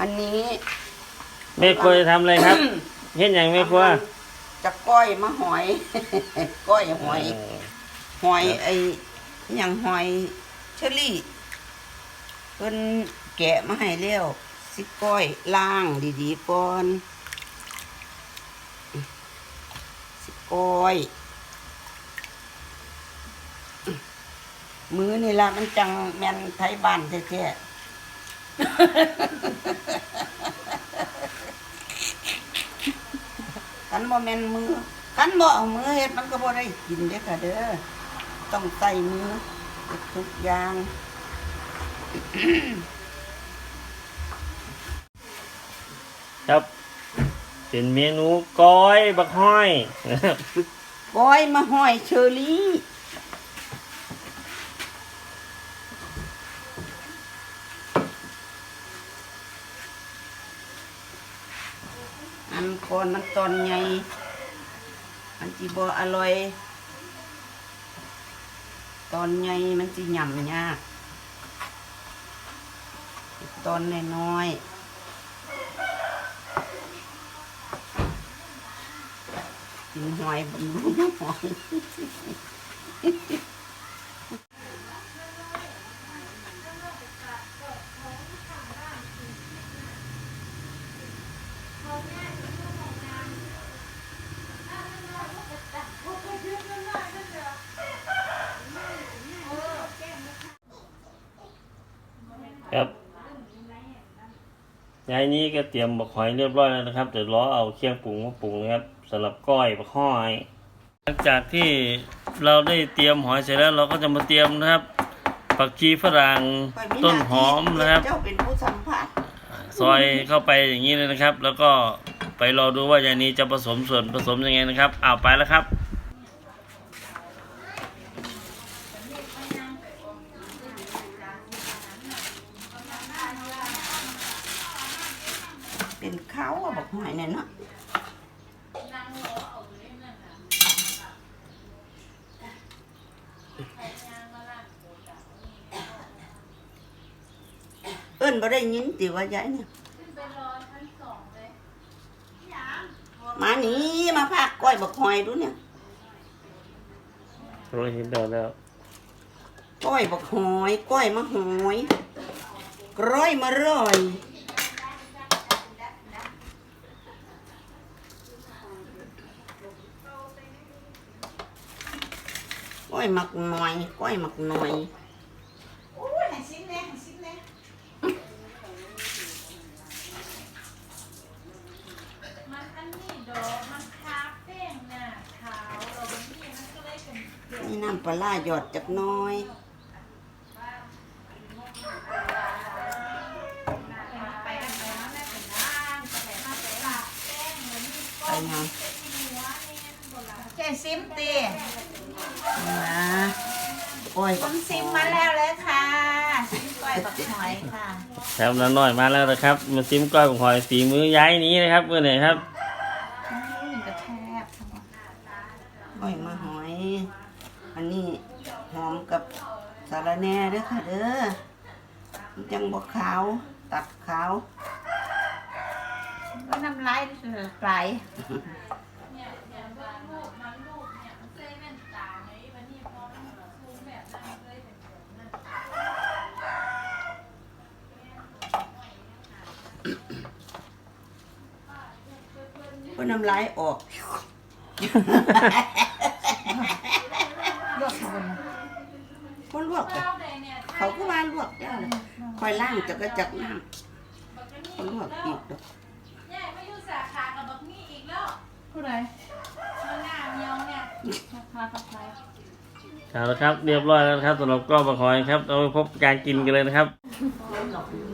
อันนี้แม่ครัวจะทำอะไรครับเห็นอย่างแม่ครัวจะก้อยมะหอย ก้อยหอยหอยไอ้อหย่างหอยเชอรี่เพิ่นแกะมาให้แล้วสิก้อยล้างดีๆก่อนสิก้อย มือนี่ละมันจังแม่นไทยบ้านแท้ๆ กันบ่แม่นมือกันบ่เอามือเฮ็ดมันก็บ่ได้กินเด้อค่ะเด้อต้องใส่มือเฮ็ดทุกอย่างครับ เป็นเมนูก้อยบักห้อยก้อยมาห้อยเชอรี่ อันก่อนมันตอนใหญ่อันที่บ่อร่อย ตอนใหญ่มันสิหย่ำยากตอนน้อยๆกินหอยบำรุงหอย ครับยายนี้ก็เตรียมบักหอยเรียบร้อยแล้วนะครับเดี๋ยวรอเอาเครื่องปรุงมาปรุงนะครับสำหรับก้อยบักห้อย หลังจากที่เราได้เตรียมหอยเสร็จแล้ว เราก็จะมาเตรียมนะครับผักชีฝรั่งข้อยมีต้นหอมนะครับเจ้าเป็นผู้สัมผัสซอยเข้าไปอย่างนี้เลยนะครับ แล้วก็ไปรอดูว่ายายนี้จะผสมส่วนผสมยังไงนะครับอ้าวไปแล้วครับ เป็นเขาอะบอกหอยเนี่ยเนาะเอิ้นบ่ได้ยินติว่ายายเนี่ยมานี่มาพากก้อยบักหอยดูเนี่ยเราเห็นแล้วแล้วก้อยบักหอยก้อยมะหอยกร้อยมาร่อย ก้อยหมักหน่อย ก้อยหมักหน่อยมันอันนี้ดอกมันคาเป้งน่ะขาวเราบางทีมันก็เลยเป็นเกลือนี่น้ำปลาร้าหยอดจักหน้อย ไปกันไปแล้วแม่เป็นด้านไปมาไปลาแป้งเหมือนมีไปงานแค่ซิมตี นะก้อยผบักมหซิมอมายแล้วเลยค่ะซิมก้อยบักหอยค่ะครับน้าน้อยมาแล้วนะครับมาซิมก้อยบักหอยฝีมือย้ายนี้นะครับเมื่อไหร่ครับนี่กระแทกก้อยมะหอย อันนี้หอมกับสาระแหน่เด้อค่ะเด้อมันจังบ่ขาว ตัดขาวก็น้ำลายไหล ก็น้ำลายออก ลวกบนก็ลวกอะเขาก็ว่าลวกแล้วเลยคอยล่างจะก็จักน้ำก็ลวกอีกดอกยายไม่อยู่สาขากับบักนี่อีกแล้วผู้ใดมันหน้าเมียวเนี่ยราคากับใครเอาละครับ เรียบร้อยแล้วนะครับสำหรับก้อยบักหอยครับ เราไปพบการกินกันเลยนะครับดอกนี้